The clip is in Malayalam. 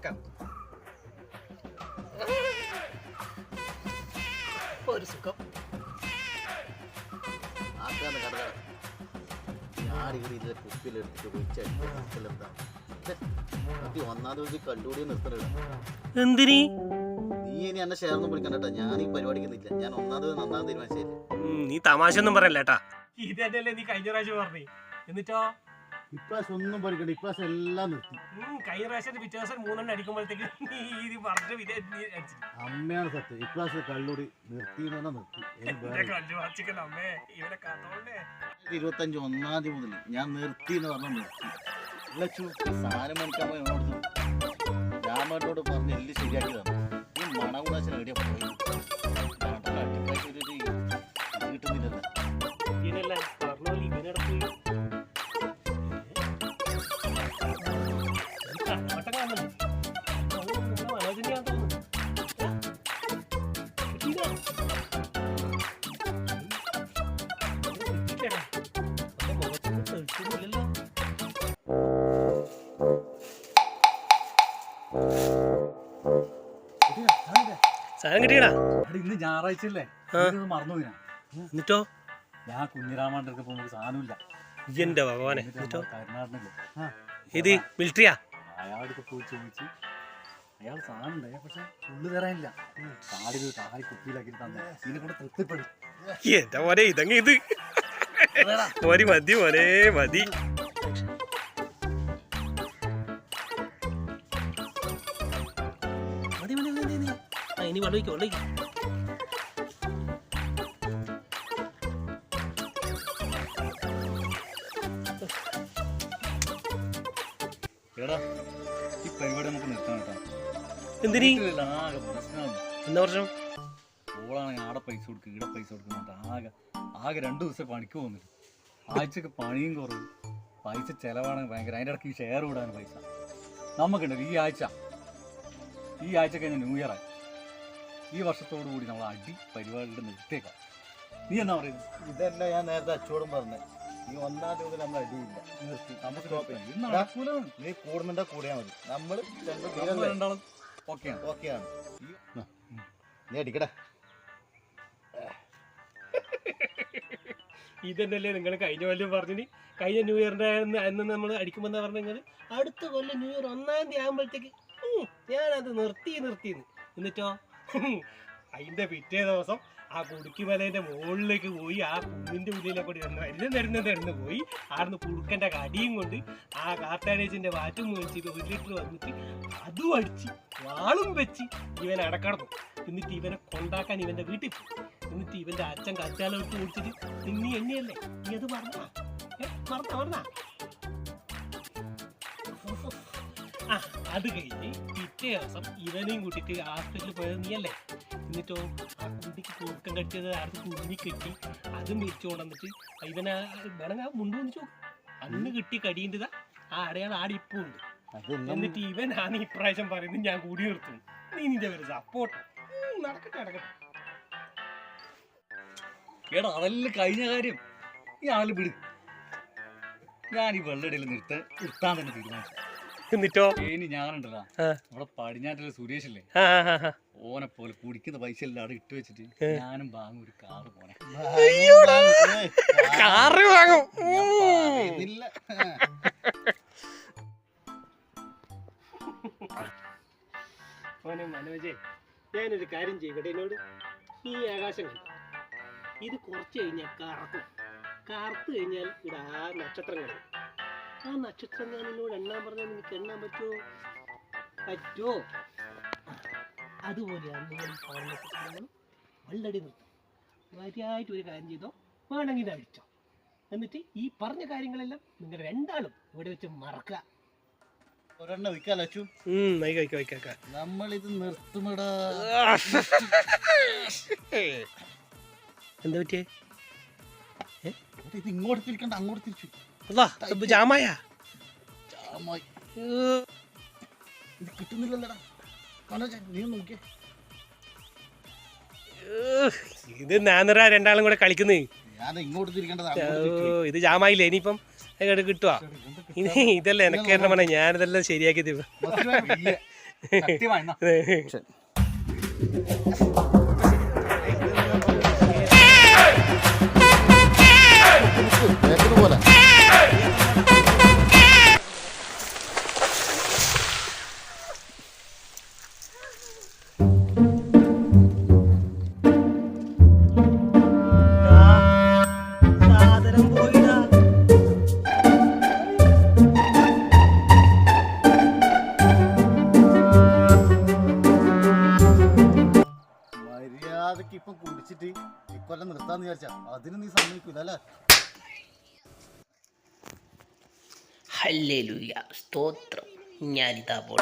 പച്ചക്കാണ് ഒരു സുഖം. ആക്കാന്ന് കട. ഞാടിക്കടി ഇത് കുപ്പിയിലെടുത്തിട്ട് ഒഴിച്ചെന്താ ഒന്നാം ദിവസം കണ്ടുകൂടി നിർത്തലിട എന്തിനീ? നീ ഇനി എന്നെ ഷെയർ ഒന്നും വിളിക്കണ്ട കേട്ടോ. ഞാൻ ഈ പരിപാടിക്ക് നിൽക്കില്ല ഞാൻ ഒന്നാം ദിവസം നന്നാം തീരുമാനിച്ചില്ല നീ തമാശ ഒന്നും പറയല്ലേട്ടാ ഇതല്ലേ ഇത് നീ കഴിഞ്ഞ പ്രാവശ്യം പറഞ്ഞു. എന്നിട്ടോ? ഇപ്രാവശ്യം ഒന്നും പഠിക്കണ്ട ഇപ്രാവശ്യം എല്ലാം നിർത്തി. കഴിഞ്ഞ പ്രാവശ്യം പിറ്റേ ദിവസം മൂന്നെണ്ണം അടിക്കുമ്പോഴത്തേക്ക് പറഞ്ഞ അമ്മയാണ് സത്യം. ഇപ്രാവശ്യം കള്ളൂടി നിർത്തി. എന്ന് പറഞ്ഞാൽ നിർത്തി ഇരുപത്തി അഞ്ച് ഇരുപത്തഞ്ച് ഒന്നാം തീയതി മുതൽ ഞാൻ നിർത്തി എന്ന് പറഞ്ഞാൽ നിർത്തി. ലച്ചു സാധനം മേടിക്കാൻ പോയി രാമേട്ടോട് പറഞ്ഞ് എല്ലാം ശരിയാക്കി തന്നു. ഈ മണകുണാശൻ എവിടെയാ പോയി സാധനം കിട്ടിയടാ. ഇന്ന് ഞായറാഴ്ച അല്ലേ. മറന്നു ഞാൻ. എന്നിട്ടോ? ഞാൻ കുഞ്ഞിരാമാന്റെ അടുത്ത് പോകുമ്പോൾ സാധനമില്ല എന്റെ ഭഗവാനെ. നമ്മൾ ഇത്. മിലിറ്ററിയാ അയാൾക്ക് പോയി ചോദിച്ചു അയാൾ സാധനം ഉണ്ടായി പക്ഷെ ഉള്ളു തരാനില്ല കാടി കാടി കുപ്പിയിലാക്കി തന്നെ ഇതിനെ കൂടെ തൃപ്തിപ്പെടും. ഇതങ്ങ് മോനെ ഇതങ്ങ ഇത്. മോരി മതി മോനെ മതി. ഇനി. എടാ ഈ പരിപാടി നമുക്ക് നിർത്താൻ കേട്ടോ. എന്തിനീ? എന്താ പ്രശ്നം? ഓളാണെങ്കിൽ ആടെ പൈസ കൊടുക്കുക ഇവിടെ പൈസ കൊടുക്കുന്നുണ്ട് ആകെ ആകെ രണ്ട് ദിവസം പണിക്ക് പോകുന്നില്ല. ആഴ്ചക്ക് പണിയും കുറവ്. പൈസ ചെലവാണ് ഭയങ്കര അതിന്റെ ഇടയ്ക്ക് ഈ ഷെയർ വിടാൻ പൈസ. നമുക്കുണ്ടല്ലോ ഈ ആഴ്ച. ഈ ആഴ്ച കഴിഞ്ഞ ന്യൂ ഇയറായി ഈ വർഷത്തോടു കൂടി നമ്മൾ അടി പരിപാടിയുടെ നിർത്തിയേക്കാം നീ എന്നാ പറയുന്നത് ഇതല്ല ഞാൻ നേരത്തെ അച്ചോടും പറഞ്ഞത് നീ ഒന്നാം തീയതി നമ്മൾ അടിയില്ല. നിർത്തി. നമുക്ക്. നീ കൂടുന്നുണ്ടോ കൂടിയാൽ മതി. നമ്മൾ രണ്ടും ഓക്കെയാണ്. ഓക്കെയാണ്. നീ അടിക്കടാ. ഇതന്നെയല്ലേ നിങ്ങൾ കഴിഞ്ഞ കൊല്ലം പറഞ്ഞിന്? കഴിഞ്ഞ ന്യൂ ഇയറിന്റെ അന്ന് നമ്മൾ അടിക്കുമ്പോൾ എന്താ പറഞ്ഞ നിങ്ങൾ അടുത്ത കൊല്ലം ന്യൂ ഇയർ ഒന്നാം തീയതി ആകുമ്പോഴത്തേക്ക് ഞാനത് നിർത്തി നിർത്തിന്ന്. എന്നിട്ടോ? അതിന്റെ പിറ്റേ ദിവസം ആ കുടുക്കി മലേന്റെ മുകളിലേക്ക് പോയി ആ കുന്നിന്റെ ഉള്ളിലെ കൂടി വന്ന് വരുന്ന തരുന്ന തരുന്ന് പോയി ആടുന്ന് കുടുക്കന്റെ കടിയും കൊണ്ട് ആ കാർട്ടാനേജിന്റെ വാറ്റും മേടിച്ചിട്ട് ഒരു ലിറ്റർ വന്നിട്ട് അതും അടിച്ച് വാളും വെച്ച് ഇവൻ അടക്കടന്നു. എന്നിട്ട് ഇവനെ കൊണ്ടാക്കാൻ ഇവന്റെ വീട്ടിൽ പോയി. എന്നിട്ട് ഇവന്റെ അച്ഛൻ കച്ചാലം ഇട്ട് കുടിച്ചിട്ട് നീ എന്നെയല്ലേ? നീ അത് മറന്നാ? മറന്നാ മറന്നാ? ആ അത് കഴിഞ്ഞ് പിറ്റേ ദിവസം ഇവനെയും കൂട്ടിട്ട് ഹോസ്പിറ്റലിൽ പോയത് നീയല്ലേ? എന്നിട്ടോ? ആ കുട്ടിക്ക് തൂക്കം കെട്ടിയത്? ആർക്ക് കുഞ്ഞി കെട്ടി? അതും മിരിച്ചു കൊണ്ടുവന്നിട്ട് ഇവനെ വേണമെങ്കിൽ ആ മുണ്ട് വന്നിച്ചു അന്ന് കിട്ടി കടിയേണ്ടതാ ആ അടയാൾ ആടെ ഇപ്പം ഉണ്ട്. എന്നിട്ട് ഇവനാണ് ഇപ്രാവശ്യം പറയുന്നത് ഞാൻ കൂടി നിർത്തും. നീ നിന്റെ പേര് സപ്പോർട്ട് നടക്കട്ടെ നടക്കട്ടെ. എടാ അതെല്ലാം കഴിഞ്ഞ കാര്യം. ഈ ആൾ വിട് ഞാൻ ഈ വെള്ളടിയിൽ നിർത്ത നിർത്താൻ തന്നെ തീരുമാനിച്ചു. എന്നിട്ടോ? ഇനി ഞാനുണ്ടല്ലോ. നമ്മുടെ പടിഞ്ഞാറ്റിലെ സുരേഷ് ഇല്ലേ ആ ആ, ആ, ആ. ഓനെ പോലെ കുടിക്കുന്ന പൈസ എല്ലാം ഇട്ട് വെച്ചിട്ട് ഞാനും വാങ്ങും ഒരു കാറ് പോനെ കാറ് വാങ്ങും. മനോജേ ഞാനൊരു കാര്യം ചെയ്യട്ടെ എന്നോട്? ഈ ആകാശം കണ്ടു? ഇത് കുറച്ച് കഴിഞ്ഞാൽ കറക്കും. കറുത്ത് കഴിഞ്ഞാൽ ഇവിടെ ആ നക്ഷത്രം കാണും ആ നക്ഷത്രം ഞാൻ എന്നോട് എണ്ണാൻ പറഞ്ഞാൽ നിനക്ക് എണ്ണാൻ പറ്റുമോ? പറ്റുമോ അതുപോലെയാണ് നിങ്ങൾ ഈ വള്ളടി നിർത്തും. മര്യാദയായിട്ട് ഒരു കാര്യം ചെയ്തോ വേണമെങ്കിൽ ഇത് അടിച്ചോ. എന്നിട്ട് ഈ പറഞ്ഞ കാര്യങ്ങളെല്ലാം നിങ്ങൾ രണ്ടാളും ഇവിടെ വെച്ച് മറക്കുക. ഒരെണ്ണം വിൽക്കാലോ അച്ചു? നമ്മൾ നമ്മളിത് നിർത്തുമടാ. എന്താ പറ്റിയേ? ഇത് ഇങ്ങോട്ട് തിരിക്കണ്ട അങ്ങോട്ട് തിരിച്ചു. ജാമായ? ജാമായി. ഇത് കിട്ടുന്നില്ലല്ലടാ. നീ നോക്കിയേ. ഇത് നാനൂറ രണ്ടാളും കൂടെ കളിക്കുന്നേ. ഇത് ജാമായില്ലേ? ഇനിയിപ്പം അങ്ങോട്ട് കിട്ടുവാ. ഇനി ഇതല്ല എനക്ക് കാരണം പറഞ്ഞ. ഞാനിതെല്ലാം ശരിയാക്കി തരും ഇപ്പം കുടിച്ചിട്ട് ഇക്കൊല്ലം നിർത്താന്ന് വിചാരിച്ചാ. അതിന് നീ സമ്മതിക്കൂല അല്ലേ? ഹല്ലേലൂയ. സ്തോത്രം. ഞാനിതാ പോൾ